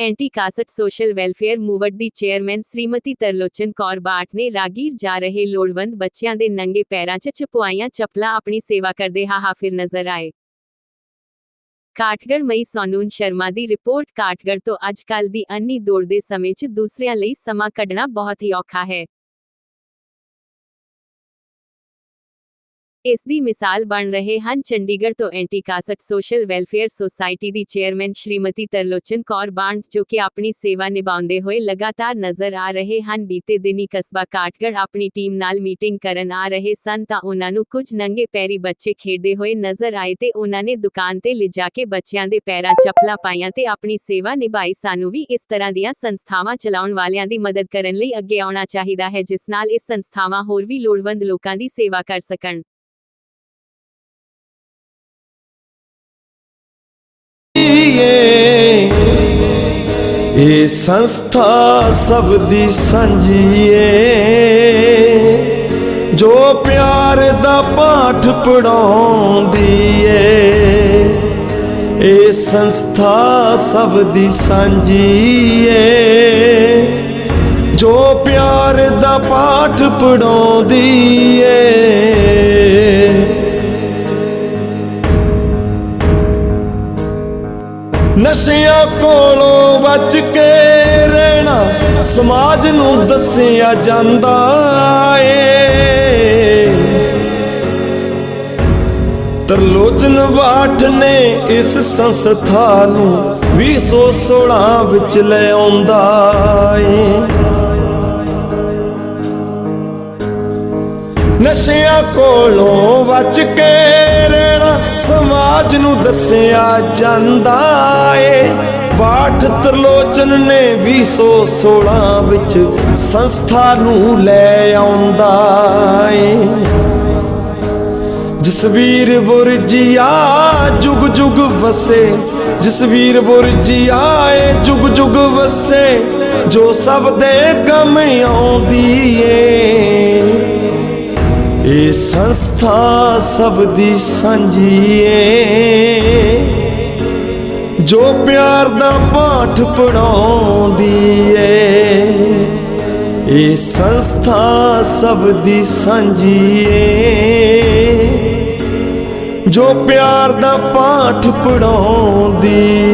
Anti caste social welfare movement ਦੀ chairman Shrimati Tarlochan Kaur Bath ਨੇ ਰਾਗੀਰ ਜਾ ਰਹੇ ਲੋੜਵੰਦ ਬੱਚਿਆਂ ਦੇ ਨੰਗੇ ਪੈਰਾਂ 'ਚ ਚਪੁਆਈਆਂ ਚੱਪਲਾਂ ਆਪਣੀ ਸੇਵਾ ਕਰਦੇ ਹਾਹਾਫਿਰ ਨਜ਼ਰ ਆਏ। ਕਾਠਗੜ ਮਈ ਸੋਨੂਨ ਸ਼ਰਮਾ ਦੀ ਰਿਪੋਰਟ ਕਾਠਗੜ ਤੋਂ ਅੱਜ ਕੱਲ ਦੀ ਅੰਨੀ ਦੌੜ ਦੇ ਸਮੇਂ 'ਚ ਦੂਸਰਿਆਂ ਲਈ ਸਮਾਂ ਕੱਢਣਾ ਬਹੁਤ ਹੀ ਔਖਾ ਹੈ। ਇਸ ਦੀ ਮਿਸਾਲ ਬਣ ਰਹੇ ਹਨ ਚੰਡੀਗੜ੍ਹ ਤੋਂ anti caste social welfare society ਦੀ ਚੇਅਰਮੈਨ ਸ਼੍ਰੀਮਤੀ ਤਰਲੋਚਨ ਕੌਰ ਬਾਂਡ, ਜੋ ਕਿ ਆਪਣੀ ਸੇਵਾ ਨਿਭਾਉਂਦੇ ਹੋਏ ਲਗਾਤਾਰ ਨਜ਼ਰ ਆ ਰਹੇ ਹਨ। ਬੀਤੇ ਦਿਨੀ ਕਸਬਾ ਕਾਠਗੜ੍ਹ ਆਪਣੀ ਟੀਮ ਨਾਲ ਮੀਟਿੰਗ ਕਰਨ ਆ ਰਹੇ ਸਨ ਤਾਂ ਉਹਨਾਂ ਨੂੰ ਕੁਝ ਨੰਗੇ ਪੈਰੀ ਬੱਚੇ ਖੇਡਦੇ ਹੋਏ ਨਜ਼ਰ ਆਏ ਤੇ ਉਹਨਾਂ ਨੇ ਦੁਕਾਨ ਤੇ ਲਿਜਾ ਕੇ ਬੱਚਿਆਂ ਦੇ ਪੈਰਾਂ ਚੱਪਲਾਂ ਪਾਈਆਂ ਤੇ ਆਪਣੀ ਸੇਵਾ ਨਿਭਾਈ। ਸਾਨੂੰ ਵੀ ਇਸ ਤਰ੍ਹਾਂ ਦੀਆਂ ਸੰਸਥਾਵਾਂ ਚਲਾਉਣ ਵਾਲਿਆਂ ਦੀ ਮਦਦ ਕਰਨ ਲਈ ਅੱਗੇ ਆਉਣਾ ਚਾਹੀਦਾ ਹੈ, ਜਿਸ ਨਾਲ ਇਹ ਸੰਸਥਾਵਾਂ ਹੋਰ ਵੀ ਲੋੜਵੰਦ ਲੋਕਾਂ ਦੀ ਸੇਵਾ ਕਰ ਸਕਣ। ਇਹ ਸੰਸਥਾ ਸਭ ਦੀ ਸਾਂਝੀ ਏ ਜੋ ਪਿਆਰ ਦਾ ਪਾਠ ਪੜਾਉਂਦੀ ਏ ਇਹ ਸੰਸਥਾ ਸਭ ਦੀ ਸਾਂਝੀ ਏ ਜੋ ਪਿਆਰ ਦਾ ਪਾਠ ਪੜਾਉਂਦੀ ਨਸ਼ਿਆਂ ਕੋਲੋਂ ਬਚ ਕੇ ਰਹਿਣਾ ਸਮਾਜ ਨੂੰ ਦੱਸਿਆ ਜਾਂਦਾ ਏ। ਤਰਲੋਚਨ ਬਾਠ ਨੇ ਇਸ ਸੰਸਥਾ ਨੂੰ 2016 ਵਿੱਚ ਲੈ ਆਉਂਦਾ ਏ। ਨਸ਼ਿਆਂ ਕੋਲੋਂ ਬਚ ਕੇ ਰਹਿਣਾ, ਸਮਾਜ ਨੂੰ ਦੱਸਿਆ ਜਾਂਦਾ ਏ। ਬਾਠ ਤਰਲੋਚਨ ਨੇ 2016 ਵਿੱਚ ਸੰਸਥਾ ਨੂੰ ਲੈ ਆਉਂਦਾ ਏ। ਜਸਵੀਰ ਬੁਰਜੀਆ ਜੁਗ ਜੁਗ ਵਸੇ, ਜਸਵੀਰ ਬੁਰਜੀਆ ਏ ਜੁਗ ਜੁਗ ਵਸੇ, ਜੋ ਸਭ ਦੇ ਗਮ ਆਉਂਦੀ ਏ। ਇਹ ਸੰਸਥਾ ਸਭ ਦੀ ਸਾਂਝੀ ਏ ਜੋ ਪਿਆਰ ਦਾ ਪਾਠ ਪੜਾਉਂਦੀ ਏ ਇਹ ਸੰਸਥਾ ਸਭ ਦੀ ਸਾਂਝੀ ਏ ਜੋ ਪਿਆਰ ਦਾ ਪਾਠ ਪੜਾਉਂਦੀ ਏ